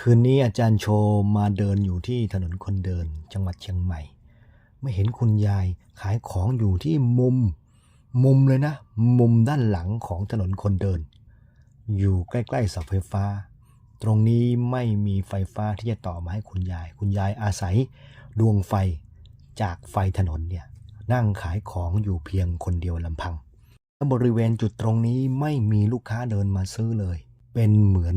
คืนนี้อาจารย์โชว์มาเดินอยู่ที่ถนนคนเดินจังหวัดเชียงใหม่ ไม่เห็นคุณยายขายของอยู่ที่มุม มุมเลยนะ มุมด้านหลังของถนนคนเดิน อยู่ใกล้ๆเสาไฟฟ้า ตรงนี้ไม่มีไฟฟ้าที่จะต่อมาให้คุณยาย คุณยายอาศัยดวงไฟจากไฟถนนเนี่ยนั่งขายของอยู่เพียงคนเดียวลำพังบริเวณจุดตรงนี้ไม่มีลูกค้าเดินมาซื้อเลย เป็นเหมือน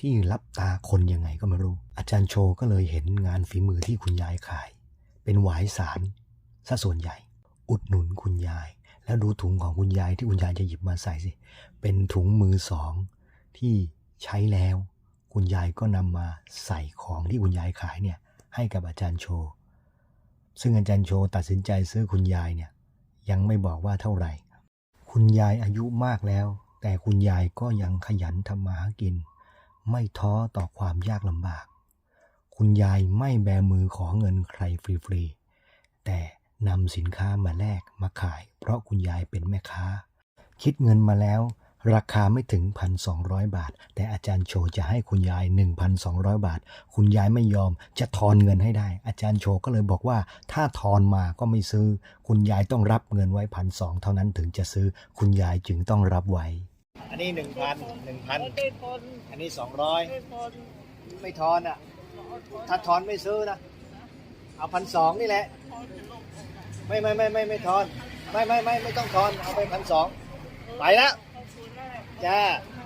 ที่รับตาคนยังไงก็ไม่รู้ อาจารย์โชก็เลยเห็นงานฝีมือที่คุณยายขาย เป็นหวายสารซะส่วนใหญ่ อุดหนุนคุณยาย แล้วดูถุงของคุณยายที่คุณยายจะหยิบมาใส่สิ เป็นถุงมือสองที่ใช้แล้ว คุณยายก็นำมาใส่ของที่คุณยายขายเนี่ยให้กับอาจารย์โช ซึ่งอาจารย์โชตัดสินใจซื้อคุณยายเนี่ยยังไม่บอกว่าเท่าไหร่ คุณยายอายุมากแล้ว แต่คุณยายก็ยังขยันทำมาหากิน ไม่ท้อต่อความยากลำบาก คุณยายไม่แบมือขอเงินใครฟรีๆ แต่นำสินค้ามาแลกมาขาย เพราะคุณยายเป็นแม่ค้า คิดเงินมาแล้ว ราคาไม่ถึง 1,200 บาท แต่อาจารย์โชจะให้คุณยาย 1,200 บาท คุณยายไม่ยอมจะทอนเงินให้ได้ อาจารย์โชก็เลยบอกว่า ถ้าทอนมาก็ไม่ซื้อ คุณยายต้องรับเงินไว้พันสองเท่านั้นถึงจะซื้อ คุณยายจึงต้องรับไว้ นนี้หนึ่งพันหนึ่งพันไม่ทนอันนี้สองร้อยไม่ทนไม่ทอนอะ ถ้าทอนไม่ซื้อนะ เอาพันสองนี่แหละ ไม่ไม่ไม่ไม่ไม่ทอน ไม่ไม่ไม่ไม่ต้องทอน เอาไปพันสองไปแล้วขอบคุณมากจ้าข